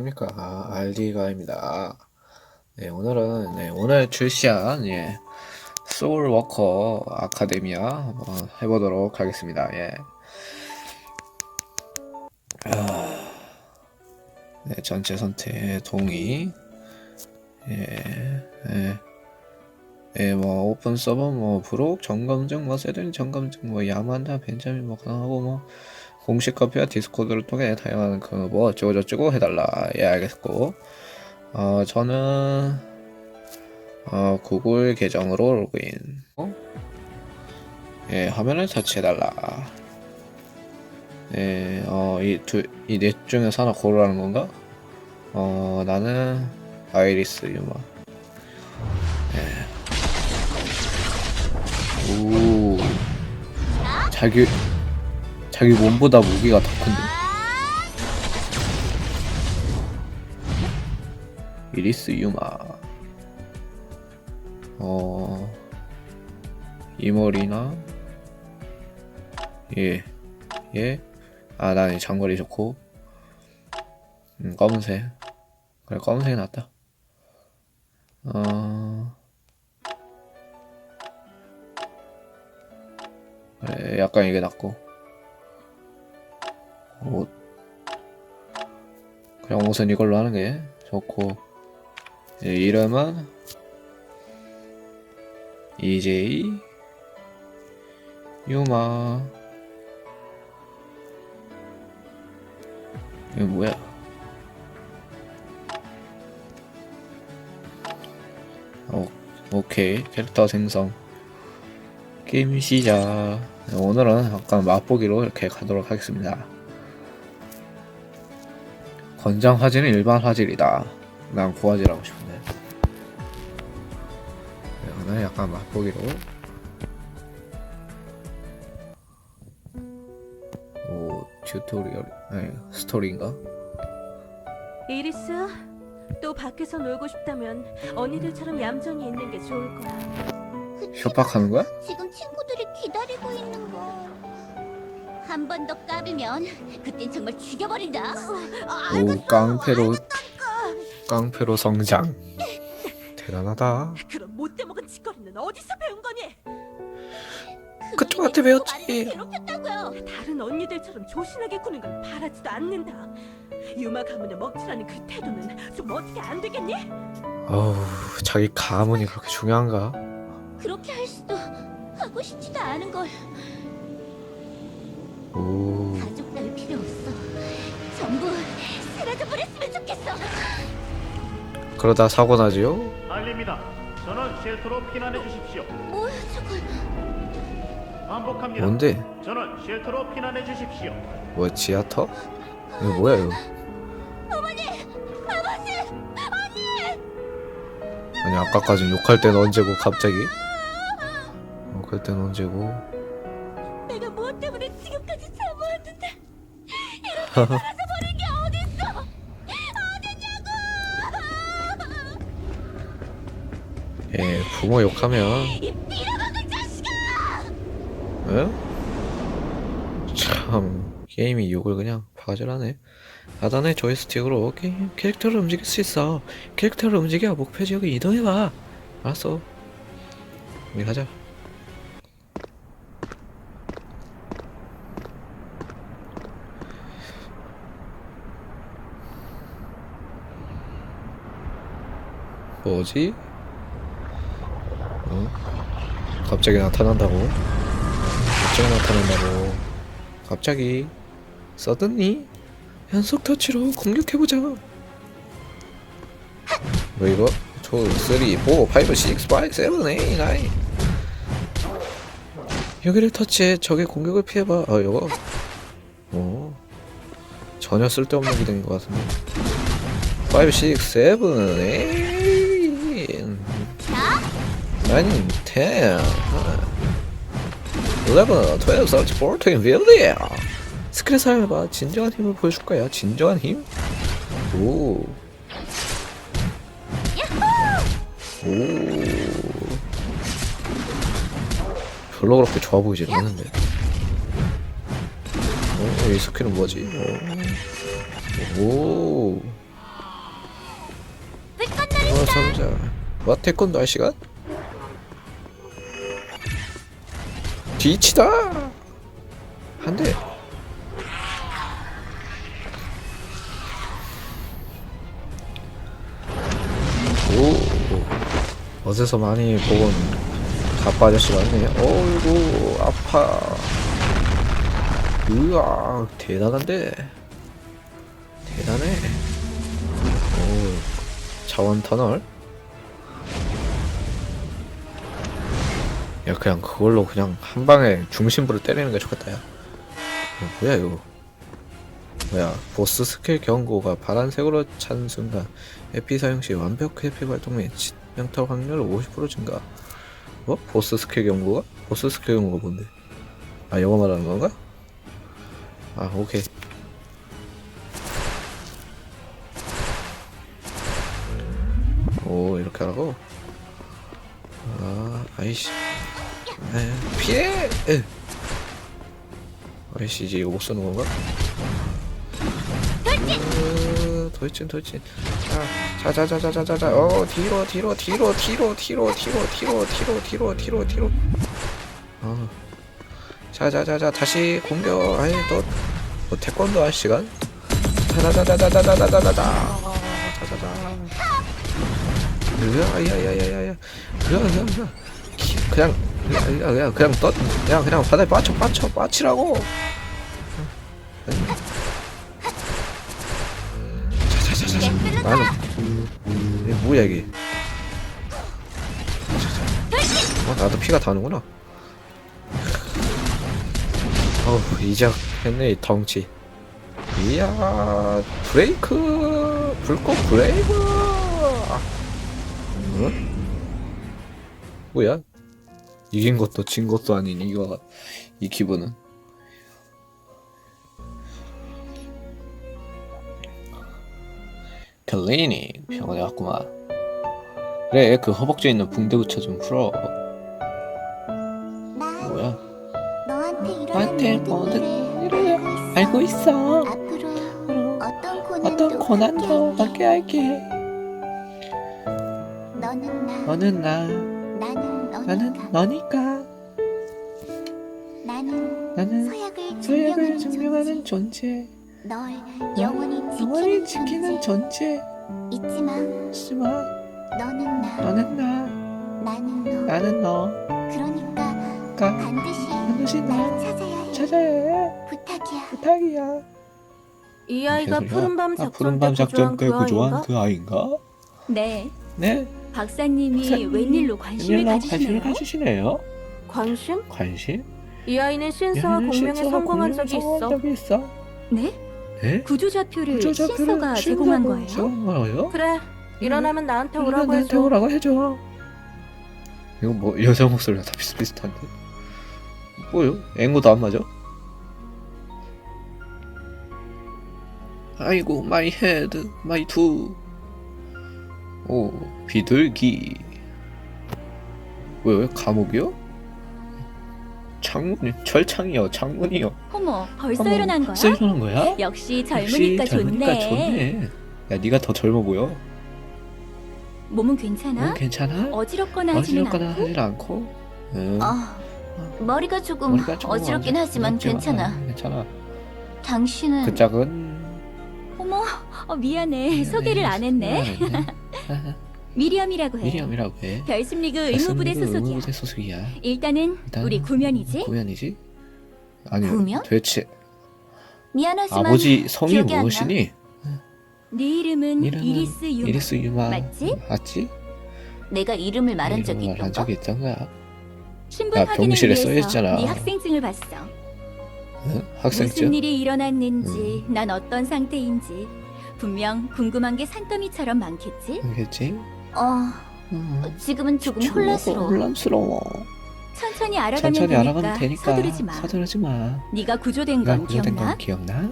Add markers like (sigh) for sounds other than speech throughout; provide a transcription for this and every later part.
안녕하십니까 알디가입니다. 네 오늘은 네, 오늘 출시한 예 소울워커 아카데미아 한번 해보도록 하겠습니다. 예. 아, 네 전체 선택 동의. 예. 예. 예, 뭐 오픈 서버 뭐 브록 점검증 뭐 세든 점검증 뭐 야만다 벤자민 뭐 가능하고 뭐 공식 카페와 디스코드를 통해 다양한 그뭐 어쩌고 저쩌고 해달라. 예 알겠고. 어 저는 어 구글 계정으로 로그인. 어? 예 화면을 터치해달라. 예어이두이 넷 중에서 하나 고르라는 건가? 어 나는 아이리스 유마 오. 자기 자기 몸보다 무기가 더 큰데. 이리스 유마. 어 이머리나? 예예아 나는 장거리 좋고. 음 검은색. 그래 검은색이 낫다. 어. 그래 약간 이게 낫고 옷 그냥 옷은 이걸로 하는 게 좋고 이제 이름은 EJ 유마. 이거 뭐야? 오, 오케이. 캐릭터 생성. 게임 시작. 오늘은 약간 맛보기로 이렇게 가도록 하겠습니다 권장 화질은 일반 화질이다. 난 고화질 하고 싶은데. 네, 오늘 약간 맛보기로. 오, 튜토리얼, 아니, 스토리인가? 이리스, 또 밖에서 놀고 싶다면 언니들처럼 얌전히 있는 게 좋을 거야. 협박하는 거야? 지금 친구들이 기다리고 있는 거. 한 번 더 까불면 그땐 정말 죽여버린다. 오, 깡패로, 깡패로 성장. 대단하다. 그런 못돼 먹은 짓거리는 어디서 배운 거니? 그쪽한테 배웠지. 괴롭혔다고요. 다른 언니들처럼 조신하게 구는 건 바라지도 않는다. 유마 가문을 먹칠하는 그 태도는 좀 어떻게 안 되겠니? 어우, 자기 가문이 그렇게 중요한가? 그렇게 할 수도 하고 싶지도 않은 걸. 오, 가족 따위 필요 없어. 전부 사라져 버렸으면 좋겠어. 그러다 사고 나지요? 알립니다. 전원 쉘터로 피난해 주십시오. 뭐야 저건? 반복합니다. 뭔데? 전원 쉘터로 피난해 주십시오. 뭐, 지하터? 이거 뭐야, 이거? 아버지, 아니 아까까지 욕할 땐 언제고 갑자기 욕할 땐 언제고 어딨어? 예 부모 욕하면 이 빌어먹은 자식아! 응? 참 게임이 욕을 그냥 바가지하네 하단의 조이스틱으로 게임 캐릭터를 움직일 수 있어 캐릭터를 움직여 목표 지역에 이동해봐 알았어 우리 가자 뭐지? 어? 갑자기 나타난다고? 갑자기 나타난다고? 갑자기? 서든니? 연속 터치로 공격해보자! 뭐 이거? 2, 3, 4, 5, 6, 7, 8, 9 여기를 터치해 적의 공격을 피해봐 아 이거? 오 전혀 쓸데없는 기능인 것 같은데 5, 6, 7, 8 9, 10 11, 12, 13, 14, 15 스크린 사용해봐 진정한 힘을 보여줄 거야 진정한 힘? 오 오. 별로 그렇게 좋아 보이지는 않는데. 어, 이 스킬은 뭐지? 어. 오. 보자. 뭐 태권도 할 시간? 뒤치다. 한 대. 오. 어디서 많이 본 가빠 아저씨 맞네. 어이구 아파. 으아 대단한데. 대단해. 오 자원 터널. 야 그냥 그걸로 그냥 한 방에 중심부를 때리는 게 좋겠다 야. 어, 뭐야 이거? 뭐야 보스 스킬 경고가 파란색으로 찬 순간 에피 사용 시 완벽 회피 발동 및 치명타 확률 50% 증가. 뭐? 보스 스킬 경고가? 보스 스킬 경고가 뭔데? 아 이거 말하는 건가? 아 오케이. 오 이렇게 하라고? 아 아이씨 에, 피해! 에. 아이씨 이제 이거 못 쓰는 건가? 으, 돌진 돌진 자, 자자자자자자자 어 뒤로 뒤로 뒤로 뒤로 뒤로 뒤로 뒤로 뒤로 뒤로 뒤로 뒤로 어 자자자자 다시 공격 아니 또뭐 태권도 할 시간? 자자자자자자자자자자 자자자 으아야야야야야 그냥 그냥 그냥 그냥 그냥 떠 그냥 그냥 바다에 빠쳐 빠쳐 빠치라고. 자자자자자. 나는 이게 뭐야 이게. 어 나도 피가 다는구나. 어우 이제 했네 이 덩치. 이야 브레이크! 불꽃 브레이크 응? 뭐야 이긴 것도 진 것도 아닌 이거 이 기분은. 클리닉 병원에 왔구만. 그래 그 허벅지에 있는 붕대 붙여 좀 풀어. 나 뭐야? 너한테 나한테 일을 일을 알고 있어. 앞으로 그럼 어떤 고난도, 맞게. 할게. 너는 나. 너는 나 나는 너니까. 나는 나는 서약을 증명하는 존재. 널 영원히 영원히 지키는, 존재. 존재. 있지만 하지만 너는 나. 너는 나. 나는 너. 나는 너. 그러니까 가 반드시 반드시 날날 찾아야 해. 찾아야 해. 부탁이야. 부탁이야. 이 아이가 개소리야? 푸른밤 아, 작전 푸른밤 때 작전 때 구조한 구조한 그그 아이인가? 네, 네 박사님이 웬일로 관심을 웬일로 관심을 가지시네요. 가지시네요 관심? 관심? 이 아이는 신사와 얘는 공명에 성공한 적이 있어. 적이 있어 네? 네? 구조좌표를 구조좌표를 신서가 제공한 거예요? 제공한 거예요? 그래. 일어나면 나한테 이거 오라고 나한테 해줘. 오라고 해줘 이거 뭐 여자 목소리가 다 비슷비슷한데 뭐요? 앵무도 안 맞아? 아이고 마이 헤드 마이 투오 비둘기 왜 감옥이요? 창문이 철창이요 창문이요 어머, 벌써 어머, 일어난 거야? 벌써 일어난 거야? 역시 역시 젊으니까 젊으니까 좋네. 좋네 야 네가 더 젊어 보여 몸은 괜찮아? 응, 괜찮아? 어지럽거나 하지는 어지럽거나 않고? 하질 않고 응. 어 머리가 조금 머리가 조금 어지럽긴 어지- 하지만. 괜찮아 응, 괜찮아 당신은 그 짝은 어머, 어, 미안해. 소개를 안 했네. (laughs) 미리엄이라고 해. 미리엄이라고 해 별심리그 의무부대 소속이야. 의무부대 소속이야 일단은 일단 우리 구면이지? 구면이지? 아니 구면? 도대체 미안하지만 아버지 성이 기억이 안 나. 무엇이니? 네 이름은, 이름은 이리스 유마. 이리스 유마 맞지? 맞지? 내가 이름을 말한 적이 이름을 말한 있던가? 적이 있던가? 신분 야, 확인을 병실에 위해서 써있잖아. 네 학생증을 봤어. 응? 무슨 학생증? 일이 일어났는지, 음. 난 어떤 상태인지 분명 궁금한 게 산더미처럼 많겠지? 알겠지? 어 음. 지금은 조금 좀 혼란스러워 혼란스러워 천천히 알아가면 천천히 되니까, 알아가면 되니까 서두르지 마. 서두르지 마 네가 구조된 건 기억나? 건 기억나?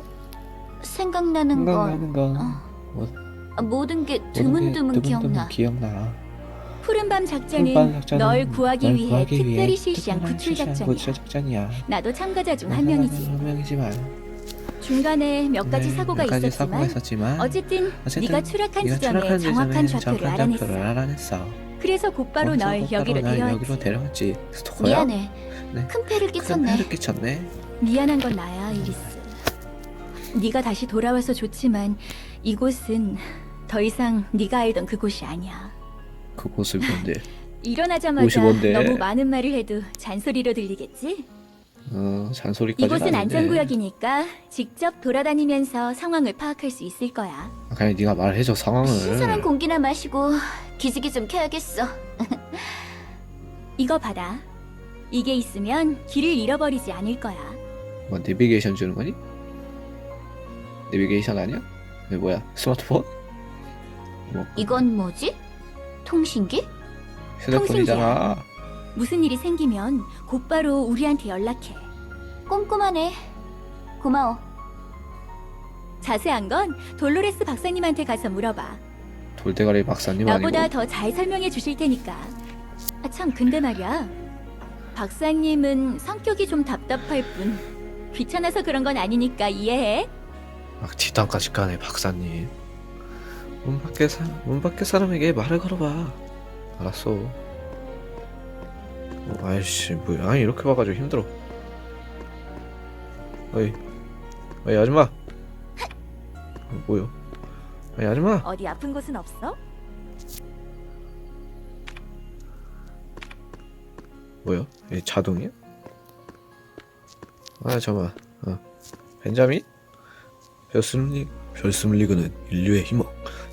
생각나는 건 생각나는 건 어, 뭐, 아, 모든 게 모든 게 드문드문 기억나 기억나 푸른 밤 작전은 푸른 밤 작전은 널 구하기 널 위해 구하기 특별히 위해 실시한 특별한 구출 실시한 작전이야. 구출 작전이야 나도 참가자 중 한 명이지. 한 명이지만 중간에 몇 가지 네, 사고가 몇 가지 있었지만 사고가 있었지만 어쨌든, 어쨌든 네가 추락한 네가 지점에 추락한 정확한 좌표를 정확한 알아냈어. 좌표를 알아냈어. 그래서 곧바로 거기서 널 곧바로 여기로 날 데려왔지. 여기로 데려왔지. 스토커야? 미안해. 네. 큰 패를 큰 끼쳤네. 패를 끼쳤네. 미안한 건 나야, 이리스. 네가 다시 돌아와서 좋지만 이곳은 더 이상 네가 알던 그곳이 아니야. 그곳을 뭔데? (laughs) 일어나자마자 55인데. 너무 많은 말을 해도 잔소리로 들리겠지? 어 잔소리까지. 이곳은 안전구역이니까 직접 돌아다니면서 상황을 파악할 수 있을 거야. 그냥 네가 말해줘 상황을. 신선한 공기나 마시고 기지개 좀 켜야겠어. (laughs) 이거 받아. 이게 있으면 길을 잃어버리지 않을 거야. 뭐 내비게이션 주는 거니? 내비게이션 아니야? 이게 뭐야? 스마트폰? 뭐 이건 뭐지? 통신기? 휴대폰이잖아. 무슨 일이 생기면 곧바로 우리한테 연락해. 꼼꼼하네. 고마워. 자세한 건 돌로레스 박사님한테 가서 물어봐. 돌대가리 박사님 나보다 아니고 더잘 설명해 주실 테니까. 아, 참, 근데 말이야. 박사님은 성격이 좀 답답할 뿐. 귀찮아서 그런 건 아니니까 이해해. 막 뒷담까지 까네 박사님. 문 밖에 사, 문 밖에 사람에게 말을 걸어봐. 알았어. 어, 아이씨 뭐야? 아니 이렇게 봐가지고 힘들어. 어이, 어이 아줌마. 어, 뭐요? 어이 아줌마. 어디 아픈 곳은 없어? 뭐요? 이 자동이야? 아 잠깐. 어. 벤자민? 별스물리 별스물리그는 인류의 희망.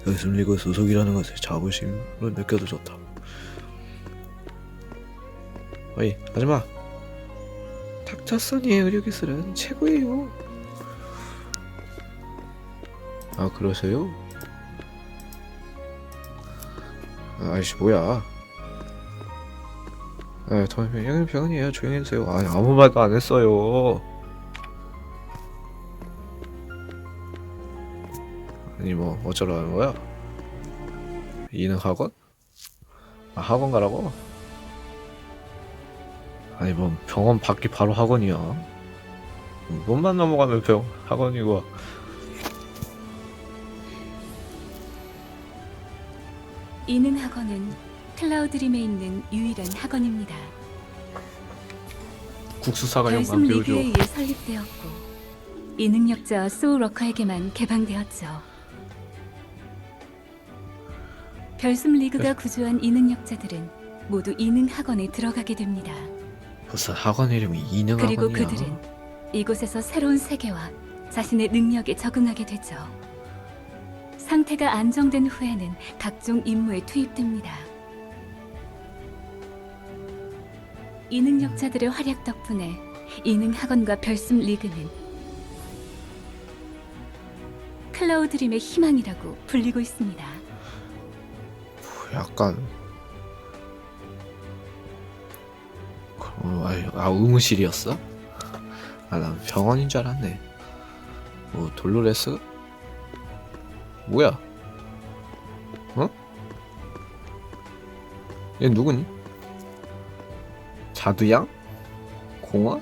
별스물리그 소속이라는 것을 자부심으로 느껴도 좋다. 어이 아줌마. 닥터선이의 의료기술은 최고예요. 아 그러세요? 아, 아이씨 뭐야? 아, 저 여기는 병원이에요. 조용히 해주세요. 아, 아무 말도 안 했어요. 아니 뭐 어쩌라는 거야? 이능 학원? 아 학원 가라고? 아니 뭐 병원 밖이 바로 학원이야. 몸만 넘어가면 병 학원이고. 이능 학원은 클라우드림에 있는 유일한 학원입니다. 국수 사가 영감 별숨 배우죠. 리그에 의해 설립되었고 이 능력자 소울워커에게만 개방되었죠. 별숨 리그가 구조한 이 능력자들은 모두 이능 학원에 들어가게 됩니다. 무슨 학원 이름이 이능 그리고 학원이야? 그들은 이곳에서 새로운 세계와 자신의 능력에 적응하게 되죠. 상태가 안정된 후에는 각종 임무에 투입됩니다. 이 능력자들의 활약 덕분에 이능 학원과 별숨 리그는 클라우드림의 희망이라고 불리고 있습니다. 약간 어, 아 의무실이었어? 아 난 병원인 줄 알았네 뭐 돌로레스? 뭐야? 어? 얘 누구니? 자두양? 공화?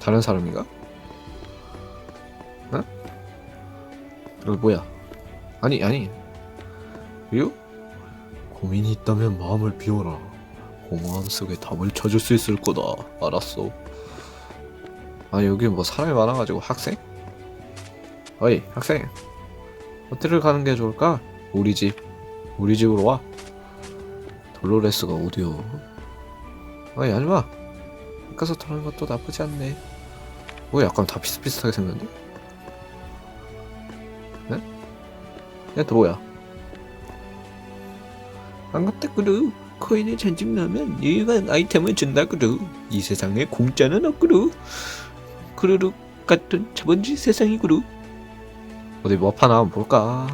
다른 사람인가? 어? 이거 뭐야? 아니 아니 유? 고민이 있다면 마음을 비워라 고마움 속에 답을 찾을 수 있을 거다 알았어 아 여기 뭐 사람이 많아가지고 학생? 어이 학생 어디를 가는 게 좋을까? 우리 집 우리 집으로 와 돌로레스가 어디요? 아이 아줌마 가서 타는 것도 나쁘지 않네 뭐 약간 다 비슷비슷하게 생겼네? 네? 야너 뭐야? 반갑다 그루 코인을 잔뜩 넣으면 유용한 아이템을 준다 그루 이 세상에 공짜는 없그루. 그루룩 같은 자본주의 세상이 그루. 어디 뭐 파나 볼까?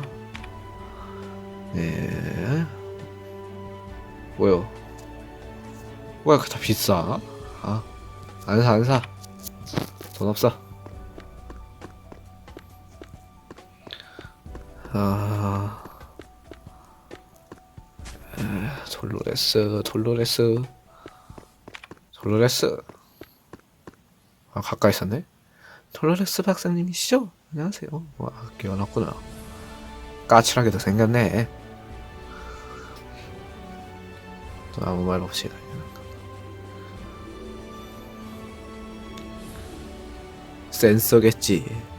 네. 뭐요? 뭐야 그다 비싸? 아 안사 안 사. 돈 없어. 아 돌로레스 돌로레스 돌로레스 아 가까이 있었네. 톨로레스 박사님이시죠? 안녕하세요. 와, 깨어났구나. 까칠하게도 생겼네. 또 아무 말 없이 거. 센서겠지.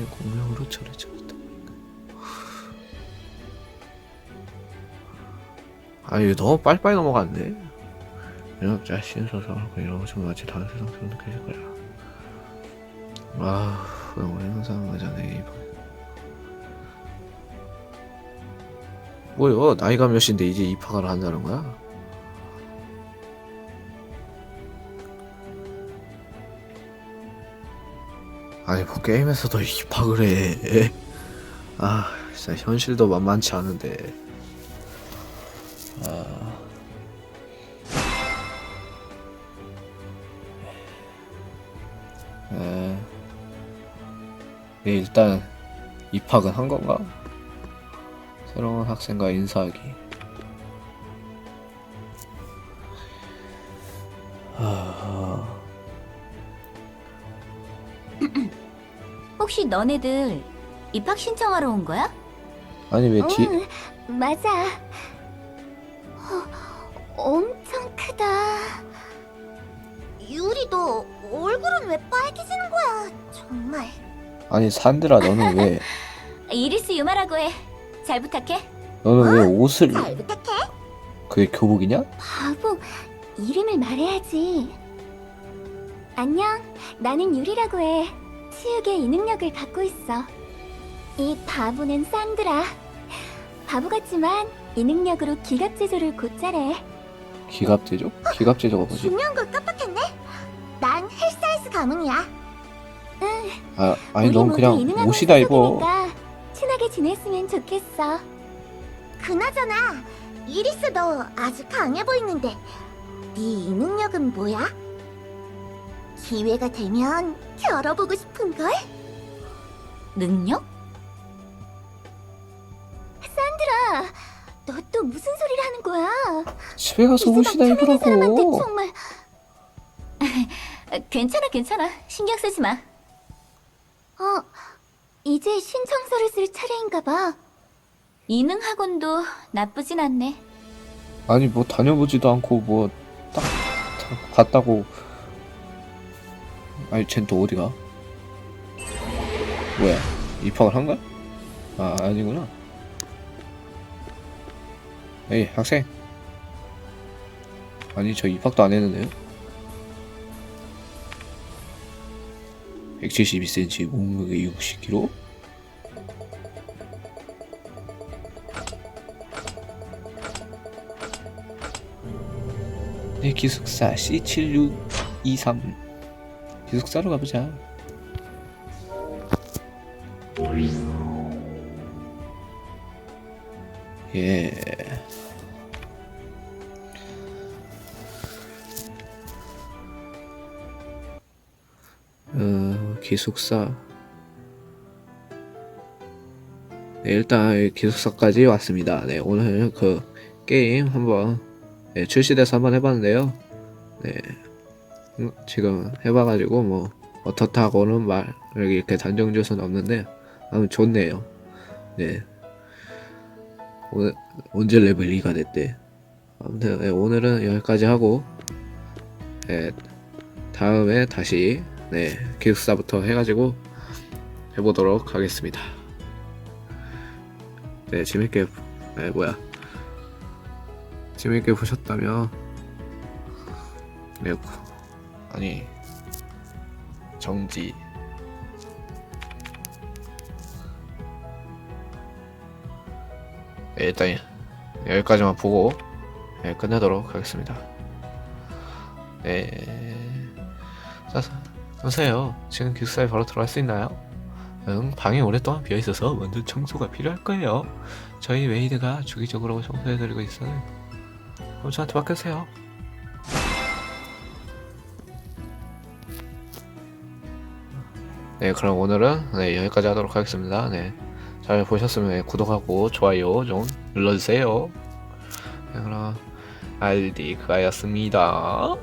사실 공명으로 저를 찾았다. 아유 너무 빨리빨리 넘어갔네. 영업자 신 소설하고 이런 것좀 마치 다른 세상처럼 느껴질 거야. 아, 너무 항상 이번. 뭐요? 나이가 몇인데 이제 입학을 한다는 거야? 아니 뭐 게임에서도 입학을 해. 아, 진짜 현실도 만만치 않은데. 아. 에. 네, 일단 입학은 한 건가? 새로운 학생과 인사하기. 아, 혹시 너네들 입학 신청하러 온 거야? 아니 왜 뒤? 응, 맞아. 어, 엄청 크다. 유리 너 얼굴은 왜 빨개지는 거야? 정말. 아니 산드라 너는 왜 (laughs) 이리스 유마라고 해. 잘 부탁해. 너는 왜 옷을 잘 부탁해. 그게 교복이냐? 바보, 이름을 말해야지. 안녕, 나는 유리라고 해. 치육의 이 능력을 갖고 있어. 이 바보는 산드라. 바보 같지만 이 능력으로 기갑 제조를 곧잘해. 기갑 제조? 기갑 제조가 뭐지? 중요한 걸 깜빡했네. 난 헬사이즈 가문이야. 아 아니 우리 넌 모두 그냥 옷이다 입어. 친하게 지냈으면 좋겠어. 그나저나 이리스 너 아주 강해 보이는데 네 이 능력은 뭐야? 기회가 되면 겨뤄보고 싶은 걸? 능력? 산드라, 너 또 무슨 소리를 하는 거야? 집에 가서 이 사람한테 입으라고. 정말 아, (laughs) 괜찮아, 괜찮아. 신경 쓰지 마. 어 이제 신청서를 쓸 차례인가 봐. 이능 학원도 나쁘진 않네. 아니 뭐 다녀보지도 않고 뭐 딱 갔다고. 아니 쟨 또 어디가? 뭐야 입학을 한 거야? 아 아니구나. 에이 학생. 아니 저 입학도 안 했는데요. 172cm, 몸무게 60kg. 내 기숙사 C7623 기숙사로 가보자. 예. 어, 기숙사. 네, 일단 기숙사까지 왔습니다. 네, 오늘 그 게임 한번 네, 출시돼서 한번 해봤는데요. 지금 해봐가지고 뭐 어떻다고는 말 이렇게 단정 지을 수는 없는데 아무 좋네요. 네, 오늘 언제 레벨 2가 됐대. 아무튼 네, 오늘은 여기까지 하고 네, 다음에 다시 네 기숙사부터 해가지고 해보도록 하겠습니다. 네 재밌게 네 뭐야 재밌게 보셨다면 네 구- 아니 정지 네, 일단 여기까지만 보고 네, 끝내도록 하겠습니다. 네. 자, 여보세요. 지금 기숙사에 바로 들어갈 수 있나요? 응, 방이 오랫동안 비어 있어서 완전 청소가 필요할 거예요. 저희 웨이드가 주기적으로 청소해드리고 있어요. 그럼 저한테 맡겨주세요. 네, 그럼 오늘은 네, 여기까지 하도록 하겠습니다. 네, 잘 보셨으면 구독하고 좋아요 좀 눌러주세요. 그럼 알디 그아였습니다.